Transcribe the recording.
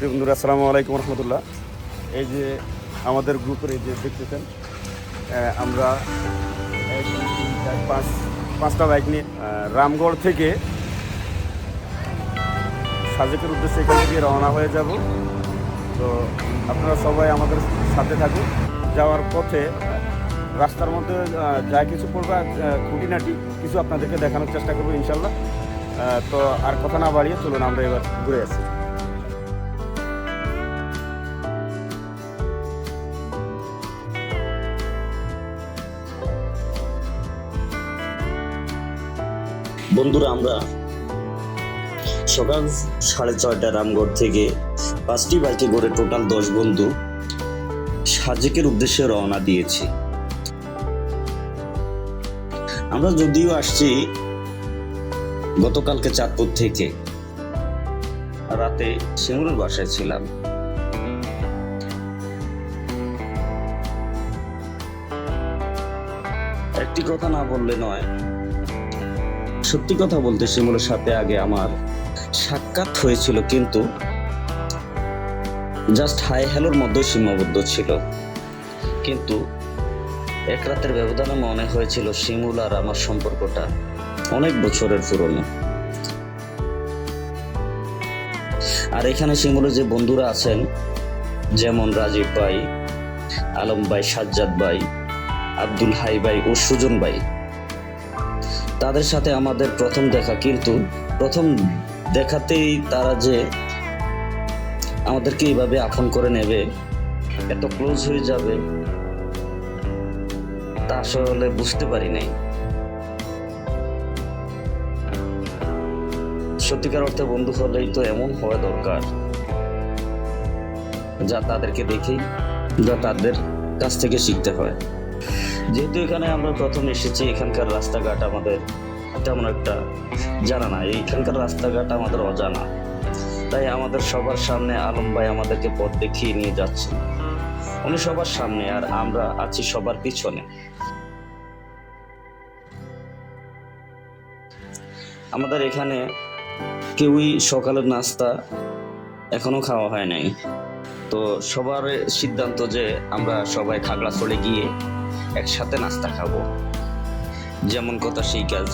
প্রিয় বন্ধুরা, আসসালামু আলাইকুম রহমতুল্লাহ। এই যে আমাদের গ্রুপের এই যে দেখতেছেন আমরা পাঁচ, পাঁচটা বাইক নিয়ে রামগড় থেকে সাজেকের উদ্দেশ্যে এখান থেকে রওনা হয়ে যাব। তো আপনারা সবাই আমাদের সাথে থাকুন। যাওয়ার পথে, রাস্তার মধ্যে যা কিছু পড়বে খুঁটিনাটি কিছু আপনাদেরকে দেখানোর চেষ্টা করব ইনশাল্লাহ। তো আর কথা না বাড়িয়ে চলুন, আমরা এবার ঘুরে আসি। বন্ধুরা, আমরা সকাল সাড়ে ছয়টা রামগড় থেকে পাঁচটি বাইকে করে টোটাল দশ বন্ধু সাজেকের উদ্দেশ্যে রওনা দিয়েছি। আমরা যদিও আসছি গতকালকে চাঁদপুর থেকে, রাতে শিমুরের বাসায় ছিলাম। একটি কথা না বললে নয় সত্যি কথা বলতে শিমুলের সাথে আগে আমার সাক্ষাৎ হয়েছিল, কিন্তু জাস্ট হাই হ্যালোর মধ্যে সীমাবদ্ধ ছিল। কিন্তু এক রাতের ব্যবধানে মনে হয়েছিল শিমুল আর আমার সম্পর্কটা অনেক বছরের পুরনো। আর এখানে শিমুলের যে বন্ধুরা আছেন, যেমন রাজীব ভাই, আলম ভাই, সাজ্জাদ ভাই, আব্দুল হাই ভাই ও সুজন ভাই তাদের সাথে আমাদের প্রথম দেখা কিন্তু প্রথম দেখাতেই তারা যে আমাদেরকে এইভাবে আপন করে নেবে, এত ক্লোজ হয়ে যাবে, তা আসলে বুঝতে পারি নাই। সত্যিকার অর্থে বন্ধু হলেই তো এমন হওয়া দরকার, যা তাদেরকে দেখি যা তাদের কাছ থেকে শিখতে হয়। যেহেতু এখানে আমরা প্রথম এসেছি, এখানকার রাস্তাঘাট আমাদের তেমন একটা জানা না। এইখানকার রাস্তাঘাট আমাদের অজানা। তাই আমাদের সবার সামনে আলম ভাই আমাদেরকে পথ দেখিয়ে নিয়ে যাচ্ছেন উনি সবার সামনে আর আমরা আছি সবার পিছনে। আমাদের এখানে কেউই সকালের নাস্তা এখনও খাওয়া হয় নাই। তো সবার সিদ্ধান্ত যে আমরা সবাই খাগড়া চলে গিয়ে একসাথে নাস্তা খাব। যেমন কথা সেই কাজ